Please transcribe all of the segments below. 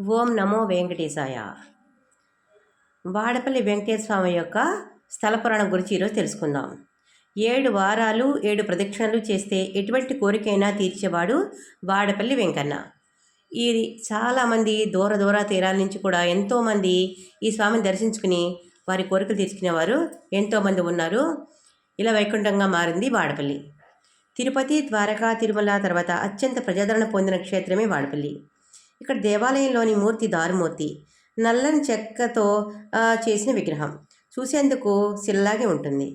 ఓం నమో వెంకటేశాయ. వాడపల్లి వెంకటేశ్వర స్వామి యొక్క స్థల పురాణం గురించి ఈరోజు తెలుసుకుందాం. ఏడు వారాలు ఏడు ప్రదక్షిణలు చేస్తే ఎటువంటి కోరికైనా తీర్చేవాడు వాడపల్లి వెంకన్న. ఇది చాలామంది దూర దూర తీరాల నుంచి కూడా ఎంతోమంది ఈ స్వామిని దర్శించుకుని వారి కోరికలు తీర్చుకునేవారు ఎంతోమంది ఉన్నారు. ఇలా వైకుంఠంగా మారింది వాడపల్లి. తిరుపతి ద్వారకా తిరుమల తర్వాత అత్యంత ప్రజాదరణ పొందిన క్షేత్రమే వాడపల్లి. ఇక్కడ దేవాలయంలోని మూర్తి దారుమూర్తి నల్లని చెక్కతో చేసిన విగ్రహం. చూసేందుకు శిలలాగే ఉంటుంది.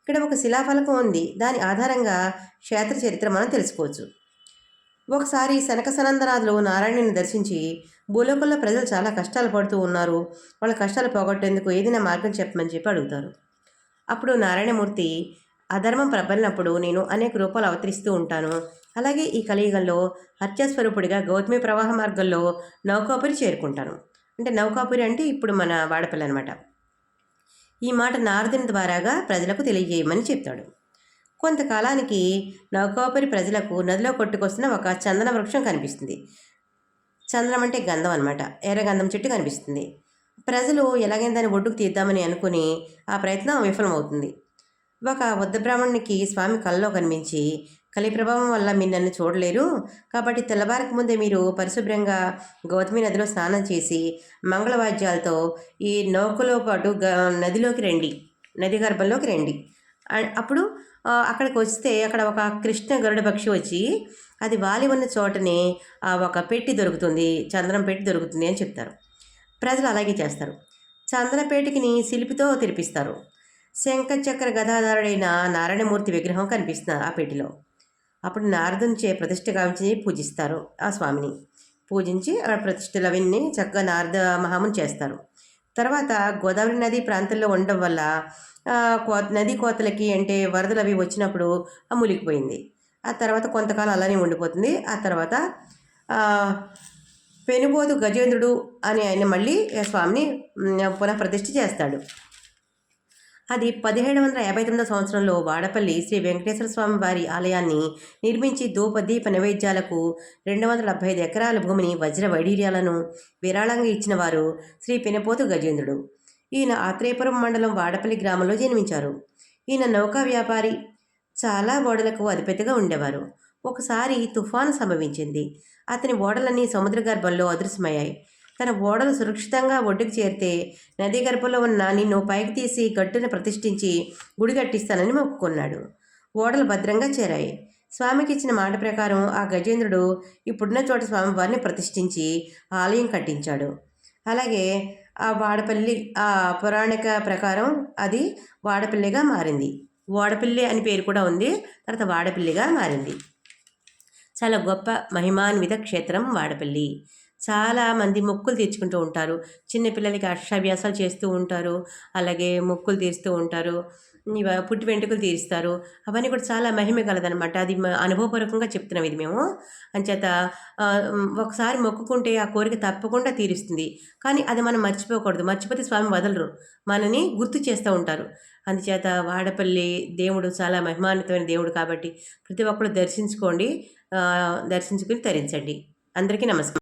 ఇక్కడ ఒక శిలాఫలకం ఉంది. దాని ఆధారంగా క్షేత్ర చరిత్ర మనం తెలుసుకోవచ్చు. ఒకసారి శనక సనందనాథులు నారాయణుని దర్శించి భూలోకంలో ప్రజలు చాలా కష్టాలు పడుతూ ఉన్నారు. వాళ్ళ కష్టాలు పోగొట్టేందుకు ఏదైనా మార్గం చెప్పమని చెప్పి అడుగుతారు. అప్పుడు నారాయణమూర్తి అధర్మం ప్రబలినప్పుడు నేను అనేక రూపాలు అవతరిస్తూ ఉంటాను. అలాగే ఈ కలియుగంలో హత్యాస్వరూపుడిగా గౌతమి ప్రవాహ మార్గంలో నౌకాపురి చేరుకుంటాను. అంటే నౌకాపురి అంటే ఇప్పుడు మన వాడపల్లి అనమాట ఈ మాట నారదుని ద్వారాగా ప్రజలకు తెలియజేయమని చెప్తాడు. కొంతకాలానికి నౌకాపురి ప్రజలకు నదిలో కొట్టుకొస్తున్న ఒక చందన వృక్షం కనిపిస్తుంది. చందనం అంటే గంధం అనమాట ఎర్రగంధం చెట్టు కనిపిస్తుంది. ప్రజలు ఎలాగైనా దాన్ని ఒడ్డుకు తీద్దామని అనుకుని ఆ ప్రయత్నం విఫలమవుతుంది. ఒక వద్ద బ్రాహ్మణునికి స్వామి కళ్ళలో కనిపించి కలి ప్రభావం వల్ల మీరు నన్ను చూడలేరు. కాబట్టి తెల్లవారకు ముందే మీరు పరిశుభ్రంగా గౌతమి నదిలో స్నానం చేసి మంగళవాద్యాలతో ఈ నౌకలో పాటు నదిలోకి రండి. నది గర్భంలోకి రండి. అప్పుడు అక్కడికి వస్తే అక్కడ ఒక కృష్ణ గరుడ పక్షి వచ్చి అది వాలి ఉన్న చోటనే ఒక పెట్టి దొరుకుతుంది. చంద్రం పెట్టి దొరుకుతుంది అని చెప్తారు. ప్రజలు అలాగే చేస్తారు. చంద్రపేటకిని శిల్పితో తెరిపిస్తారు. శంఖచక్ర గదాధారుడైన నారాయణమూర్తి విగ్రహం కనిపిస్తుంది ఆ పెట్టిలో అప్పుడు నారదునిచే ప్రతిష్ట గావించి పూజిస్తారు ఆ స్వామిని. పూజించి ఆ ప్రతిష్టలు అవన్నీ చక్కగా నారద మహాముని చేస్తారు. తర్వాత గోదావరి నది ప్రాంతంలో ఉండడం వల్ల కోత నది కోతలకి అంటే వరదలు అవి వచ్చినప్పుడు ఆ మునిగిపోయింది. ఆ తర్వాత కొంతకాలం అలానే ఉండిపోతుంది. ఆ తర్వాత పెనుబోదు గజేంద్రుడు అని ఆయన మళ్ళీ స్వామిని పునః ప్రతిష్ఠ చేస్తాడు. అది పదిహేడు వందల యాభై తొమ్మిదో సంవత్సరంలో వాడపల్లి శ్రీ వెంకటేశ్వర స్వామి వారి ఆలయాన్ని నిర్మించి దీప నైవేద్యాలకు రెండు వందల డెబ్బై ఐదు ఎకరాల భూమిని వజ్ర వైడీర్యాలను విరాళంగా ఇచ్చిన వారు శ్రీ పినపోతు గజేంద్రుడు. ఈయన ఆత్రేయపురం మండలం వాడపల్లి గ్రామంలో జన్మించారు. ఈయన నౌకా వ్యాపారి చాలా ఓడలకు అధిపతిగా ఉండేవారు. ఒకసారి తుఫాను సంభవించింది. అతని ఓడలన్నీ సముద్ర గర్భంలో అదృశ్యమయ్యాయి. తన ఓడలు సురక్షితంగా ఒడ్డుకు చేరితే నదీ గర్భంలో ఉన్న నిన్ను పైకి తీసి గట్టును ప్రతిష్ఠించి గుడి కట్టిస్తానని మొక్కుకున్నాడు. ఓడలు భద్రంగా చేరాయి. స్వామికి ఇచ్చిన మాట ప్రకారం ఆ గజేంద్రుడు ఇప్పుడున్న చోట స్వామివారిని ప్రతిష్ఠించి ఆలయం కట్టించాడు. అలాగే ఆ వాడపల్లి ఆ పురాణిక ప్రకారం అది వాడపల్లిగా మారింది. వాడపల్లి అని పేరు కూడా ఉంది తర్వాత వాడపల్లిగా మారింది. చాలా గొప్ప మహిమాన్విత క్షేత్రం వాడపల్లి. చాలామంది మొక్కులు తీర్చుకుంటూ ఉంటారు. చిన్నపిల్లలకి అక్షాభ్యాసాలు చేస్తూ ఉంటారు. అలాగే మొక్కులు తీరుస్తూ ఉంటారు. పుట్టి వెంట్రుకలు తీరుస్తారు. అవన్నీ కూడా చాలా మహిమ కలదనమాట అది అనుభవపూర్వకంగా చెప్తున్నాం ఇది మేము. అంచేత ఒకసారి మొక్కుకుంటే ఆ కోరిక తప్పకుండా తీరుస్తుంది. కానీ అది మనం మర్చిపోకూడదు. మర్చిపోతే స్వామి వదలరు. మనని గుర్తు చేస్తూ ఉంటారు. అందుచేత వాడపల్లి దేవుడు చాలా మహిమాన్వితమైన దేవుడు కాబట్టి ప్రతి ఒక్కరు దర్శించుకోండి. దర్శించుకుని తరించండి. అందరికీ నమస్కారం.